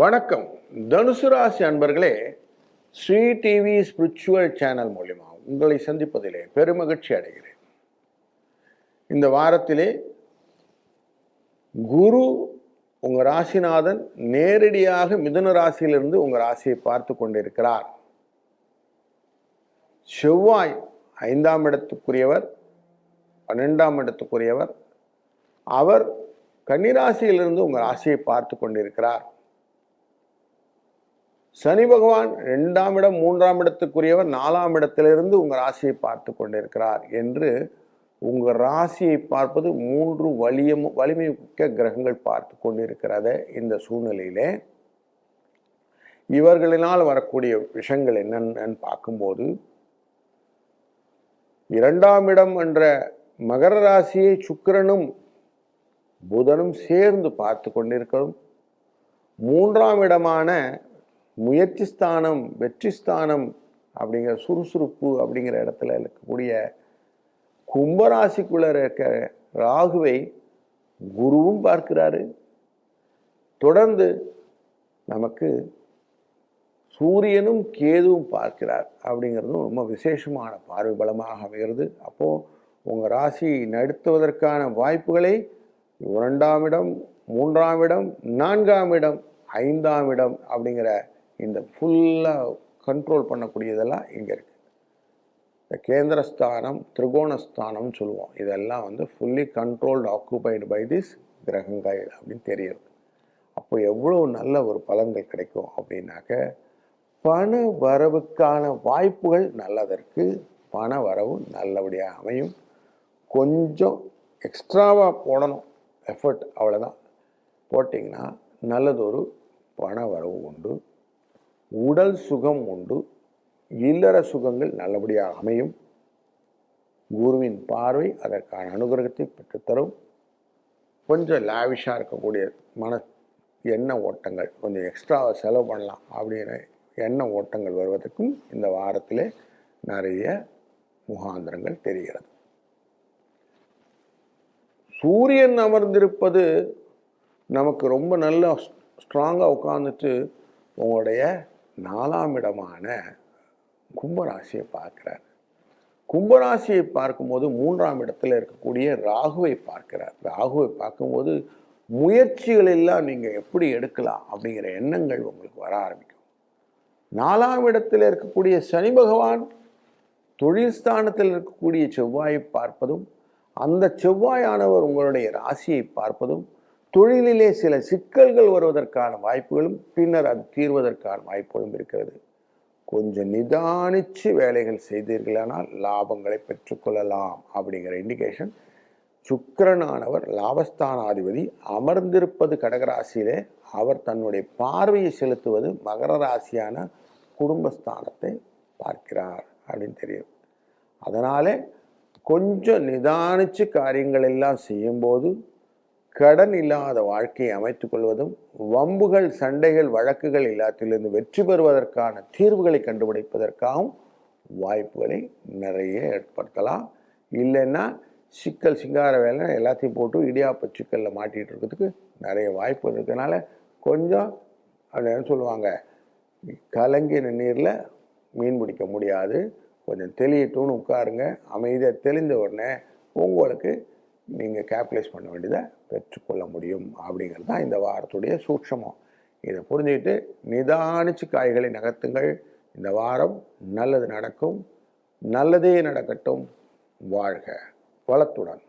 வணக்கம். தனுசு ராசி அன்பர்களே ஸ்ரீ டிவி ஸ்பிரிச்சுவல் சேனல் மூலிமா உங்களை சந்திப்பதிலே பெருமகிழ்ச்சி அடைகிறேன். இந்த வாரத்திலே குரு உங்க ராசிநாதன் நேரடியாக மிதுன ராசியிலிருந்து உங்க ராசியை பார்த்து கொண்டிருக்கிறார். செவ்வாய் ஐந்தாம் இடத்துக்குரியவர் பன்னெண்டாம் இடத்துக்குரியவர். அவர் கன்னிராசியிலிருந்து உங்கள் ராசியை பார்த்து கொண்டிருக்கிறார். சனி பகவான் ரெண்டாம் இடம் மூன்றாம் இடத்துக்குரியவர் நாலாம் இடத்திலிருந்து உங்கள் ராசியை பார்த்து கொண்டிருக்கிறார் என்று உங்கள் ராசியை பார்ப்பது மூன்று வலியம் வலிமை மிக்க கிரகங்கள் பார்த்து கொண்டிருக்கிறத இந்த சூழ்நிலையிலே. இவர்களினால் வரக்கூடிய விஷயங்கள் என்னென்னு பார்க்கும்போது இரண்டாம் இடம் என்ற மகர ராசியை சுக்கிரனும் புதனும் சேர்ந்து பார்த்து கொண்டிருக்கிறோம். மூன்றாம் இடமான முயற்சி ஸ்தானம் வெற்றி ஸ்தானம் அப்படிங்கிற சுறுசுறுப்பு அப்படிங்கிற இடத்துல இருக்கக்கூடிய கும்பராசிக்குள்ள இருக்க ராகுவை குருவும் பார்க்கிறாரு. தொடர்ந்து நமக்கு சூரியனும் கேதுவும் பார்க்கிறார் அப்படிங்கிறதும் ரொம்ப விசேஷமான பார்வை பலமாக அமைகிறது. அப்போது உங்கள் ராசி நடத்துவதற்கான வாய்ப்புகளை இரண்டாம் இடம் மூன்றாம் இடம் நான்காம் இடம் ஐந்தாம் இடம் அப்படிங்கிற இந்த ஃபுல்லாக கண்ட்ரோல் பண்ணக்கூடியதெல்லாம் இங்கே இருக்குது இந்த கேந்திரஸ்தானம் திரிகோணஸ்தானம்னு சொல்லுவோம். இதெல்லாம் வந்து fully controlled occupied by this கிரகங்கள் அப்படின்னு தெரியுது அப்போ எவ்வளோ நல்ல ஒரு பலன்கள் கிடைக்கும் அப்படின்னாக்க பண வரவுக்கான வாய்ப்புகள் நல்லதற்கு பண வரவு நல்லபடியாக அமையும். கொஞ்சம் எக்ஸ்ட்ராவாக போடணும். எஃபர்ட் அவ்வளோதான் போட்டிங்கன்னா நல்லதொரு பண வரவு உண்டு. உடல் சுகம் உண்டு இல்லற சுகங்கள் நல்லபடியாக அமையும். குருவின் பார்வை அதற்கான அனுகிரகத்தை பெற்றுத்தரும். கொஞ்சம் லாவிஷாக இருக்கக்கூடிய மன எண்ண ஓட்டங்கள் கொஞ்சம் எக்ஸ்ட்ராவை செலவு பண்ணலாம் அப்படிங்கிற எண்ண ஓட்டங்கள் வருவதற்கும் இந்த வாரத்தில் நிறைய முகாந்திரங்கள் தெரிகிறது. சூரியன் அமர்ந்திருப்பது நமக்கு ரொம்ப நல்ல ஸ்ட்ராங்காக உட்காந்துட்டு உங்களுடைய நாலாம் இடமான கும்பராசியை பார்க்கிறார். கும்பராசியை பார்க்கும்போது மூன்றாம் இடத்துல இருக்கக்கூடிய ராகுவை பார்க்கிறார். ராகுவை பார்க்கும்போது முயற்சிகள் எல்லாம் நீங்கள் எப்படி எடுக்கலாம் அப்படிங்கிற எண்ணங்கள் உங்களுக்கு வர ஆரம்பிக்கும். நாலாம் இடத்தில் இருக்கக்கூடிய சனி பகவான் தொழில் ஸ்தானத்தில் இருக்கக்கூடிய செவ்வாயை பார்ப்பதும் அந்த செவ்வாயானவர் உங்களுடைய ராசியை பார்ப்பதும் தொழிலிலே சில சிக்கல்கள் வருவதற்கான வாய்ப்புகளும் பின்னர் அது தீர்வதற்கான வாய்ப்புகளும் இருக்கிறது. கொஞ்சம் நிதானிச்சு வேலைகள் செய்தீர்களானால் லாபங்களை பெற்றுக்கொள்ளலாம் அப்படிங்கிற இண்டிகேஷன் சுக்கரனானவர் லாபஸ்தானாதிபதி. அமர்ந்திருப்பது கடகராசியிலே அவர் தன்னுடைய பார்வையை செலுத்துவது மகர ராசியான குடும்பஸ்தானத்தை பார்க்கிறார் அப்படின்னு தெரியும். அதனாலே கொஞ்சம் நிதானிச்சு காரியங்கள் எல்லாம் செய்யும்போது கடன் இல்லாத வாழ்க்கையை அமைத்துக் கொள்வதும் வம்புகள் சண்டைகள் வழக்குகள் எல்லாத்திலிருந்து வெற்றி பெறுவதற்கான தீர்வுகளை கண்டுபிடிப்பதற்காகவும் வாய்ப்புகளை நிறைய ஏற்படுத்தலாம். இல்லைன்னா சிக்கல் சிங்கார வேலை எல்லாத்தையும் போட்டு இடியாப்ப சிக்கலில் மாட்டிகிட்டு இருக்கிறதுக்கு நிறைய வாய்ப்பு இருக்கிறதுனால கொஞ்சம் அப்படின்னு சொல்லுவாங்க கலங்கின நீரில் மீன் பிடிக்க முடியாது. கொஞ்சம் தெளியட்டும்னு உட்காருங்க. அமைதியாக தெளிந்த உடனே உங்களுக்கு நீங்கள் கேப்டலைஸ் பண்ண வேண்டியதை பெற்றுக்கொள்ள முடியும் அப்படிங்கிறது தான் இந்த வாரத்துடைய சூட்சமம். இதை புரிஞ்சுக்கிட்டு நிதானிச்சு காய்களை நகர்த்துங்கள். இந்த வாரம் நல்லது நடக்கும். நல்லதே நடக்கட்டும். வாழ்க வளத்துடன்.